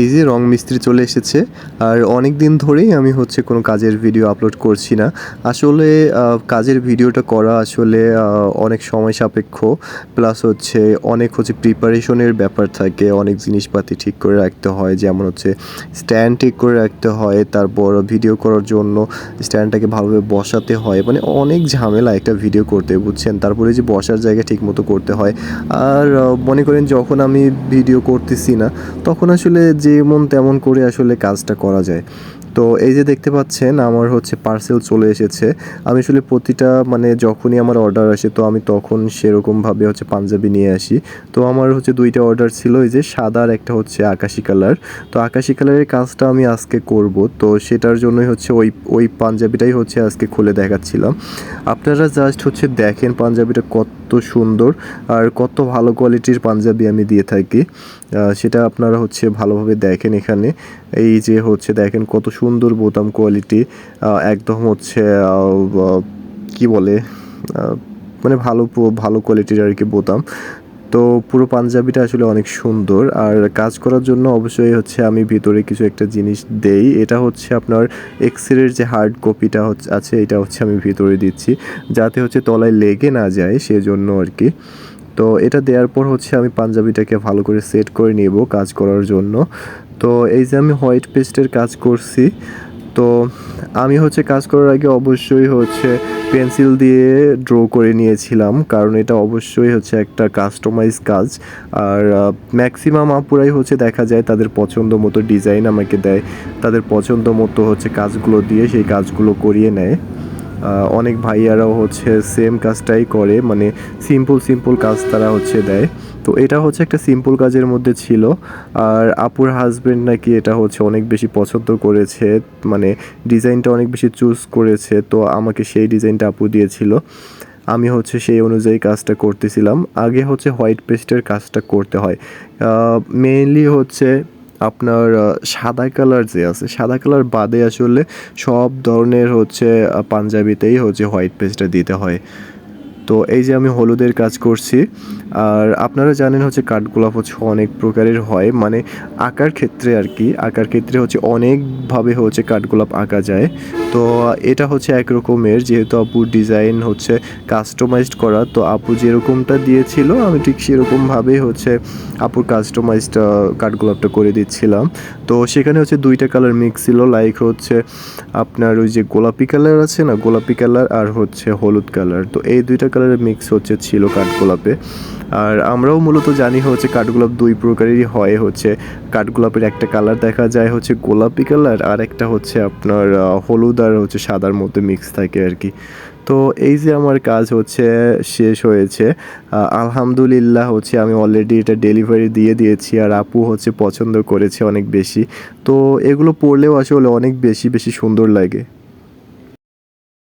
এই যে রং মিস্ত্রি চলে এসেছে। আর অনেক দিন ধরেই আমি হচ্ছে কোনো কাজের ভিডিও আপলোড করছি না। আসলে কাজের ভিডিওটা করা আসলে অনেক সময় সাপেক্ষ। প্লাস হচ্ছে অনেক হচ্ছে প্রিপারেশনের ব্যাপার থাকে। অনেক জিনিসপাতি ঠিক করে রাখতে হয়। যেমন হচ্ছে স্ট্যান্ড ঠিক করে রাখতে হয়। তারপর ভিডিও করার জন্য স্ট্যান্ডটাকে ভালোভাবে বসাতে হয়। মানে অনেক ঝামেলা একটা ভিডিও করতে, বুঝছেন? তারপরে যে বসার জায়গা ঠিক মতো করতে হয়। আর মনে করেন যখন আমি ভিডিও করতেছি না, তখন আসলে যেমন তেমন করে আসলে কাজটা করা যায়। তো এই যে দেখতে পাচ্ছেন, আমার হচ্ছে পার্সেল চলে এসেছে। আমি আসলে প্রতিটা মানে যখনই আমার অর্ডার আসে, তো আমি তখন সেরকমভাবে হচ্ছে পাঞ্জাবি নিয়ে আসি। তো আমার হচ্ছে দুইটা অর্ডার ছিল, এই যে সাদা আর একটা হচ্ছে আকাশি কালার তো আকাশি কালারের কাজটা আমি আজকে করব। তো সেটার জন্যই হচ্ছে ওই ওই পাঞ্জাবিটাই হচ্ছে আজকে খুলে দেখাচ্ছিলাম। আপনারা জাস্ট হচ্ছে দেখেন পাঞ্জাবিটা কত সুন্দর আর কত ভালো কোয়ালিটির পাঞ্জাবি আমি দিয়ে থাকি। সেটা আপনারা হচ্ছে ভালোভাবে দেখেন এখানে। এই যে হচ্ছে দেখেন কত সুন্দর বোতাম কোয়ালিটি একদম হচ্ছে কি বলে মানে ভালো ভালো কোয়ালিটির আর কি বোতাম। তো পুরো পাঞ্জাবিটা আসলে অনেক সুন্দর। আর কাজ করার জন্য অবশ্যই হচ্ছে আমি ভিতরে কিছু একটা জিনিস দেই। এটা হচ্ছে আপনার এক্সরের যে হার্ড কপিটা হচ্ছে, আছে, এটা হচ্ছে আমি ভিতরে দিচ্ছি। যাতে হচ্ছে তলায় লেগে না যায়, সেজন্য আর কি তো এটা দেওয়ার পর হচ্ছে আমি পাঞ্জাবিটাকে ভালো করে সেট করে নেব কাজ করার জন্য। তো এই যে আমি হোয়াইট পেস্টের কাজ করছি তো আমি হচ্ছে কাজ করার আগে অবশ্যই হচ্ছে পেন্সিল দিয়ে ড্র করে নিয়েছিলাম, কারণ এটা অবশ্যই হচ্ছে একটা কাস্টমাইজ কাজ। আর ম্যাক্সিমাম আপুরাই হচ্ছে দেখা যায় তাদের পছন্দ মতো ডিজাইন আমাকে দেয়, তাদের পছন্দ মতো হচ্ছে কাজগুলো দিয়ে সেই কাজগুলো করিয়ে নেয়। অনেক ভাইয়ারাও হচ্ছে সেম কাজটাই করে মানে সিম্পল সিম্পল কাজ তারা হচ্ছে দেয়। তো এটা হচ্ছে একটা সিম্পল কাজের মধ্যে ছিল। আর আপুর হাজবেন্ড নাকি এটা হচ্ছে অনেক বেশি পছন্দ করেছে মানে ডিজাইনটা অনেক বেশি চুজ করেছে, তো আমাকে সেই ডিজাইনটা আপু দিয়েছিল। আমি হচ্ছে সেই অনুযায়ী কাজটা করতেছিলাম। আগে হচ্ছে হোয়াইট পেস্টের কাজটা করতে হয়। মেইনলি হচ্ছে আপনার সাদা কালার যে আছে, সাদা কালার বাদে আসলে সব ধরনের হচ্ছে পাঞ্জাবিতেই হচ্ছে হোয়াইট পেস্টটা দিতে হয়। তো এই যে আমি হলুদের কাজ করছি, আর আপনারা জানেন হচ্ছে কাঠগোলাপ হচ্ছে অনেক প্রকারের হয় মানে আঁকার ক্ষেত্রে আর কি, আঁকার ক্ষেত্রে হচ্ছে অনেকভাবে হচ্ছে কাঠগোলাপ আঁকা যায়। তো এটা হচ্ছে এক রকমের, যেহেতু আপুর ডিজাইন হচ্ছে কাস্টমাইজড করা, তো আপু যেরকমটা দিয়েছিল, আমি ঠিক সেরকমভাবেই হচ্ছে আপুর কাস্টমাইজড কাঠগোলাপটা করে দিচ্ছিলাম। তো সেখানে হচ্ছে দুইটা কালার মিক্স ছিল লাইক হচ্ছে আপনার ওই যে গোলাপি কালার আছে না, গোলাপি কালার আর হচ্ছে হলুদ কালার তো এই দুইটা কালারের মিক্স হচ্ছে ছিল কাঠগোলাপে। আর আমরাও মূলত জানি হচ্ছে কাঠগোলাপ দুই প্রকারেরই হয় হচ্ছে। কাঠগোলাপের একটা কালার দেখা যায় হচ্ছে গোলাপি কালার আর একটা হচ্ছে আপনার হলুদ আর হচ্ছে সাদার মধ্যে মিক্স থাকে আর কি। তো এই যে আমার কাজ হচ্ছে, শেষ হয়েছে। আলহামদুলিল্লাহ হচ্ছে আমি অলরেডি এটা ডেলিভারি দিয়ে দিয়েছি আর আপু হচ্ছে পছন্দ করেছে অনেক বেশি। তো এগুলো পড়লেও আসলে অনেক বেশি বেশি সুন্দর লাগে।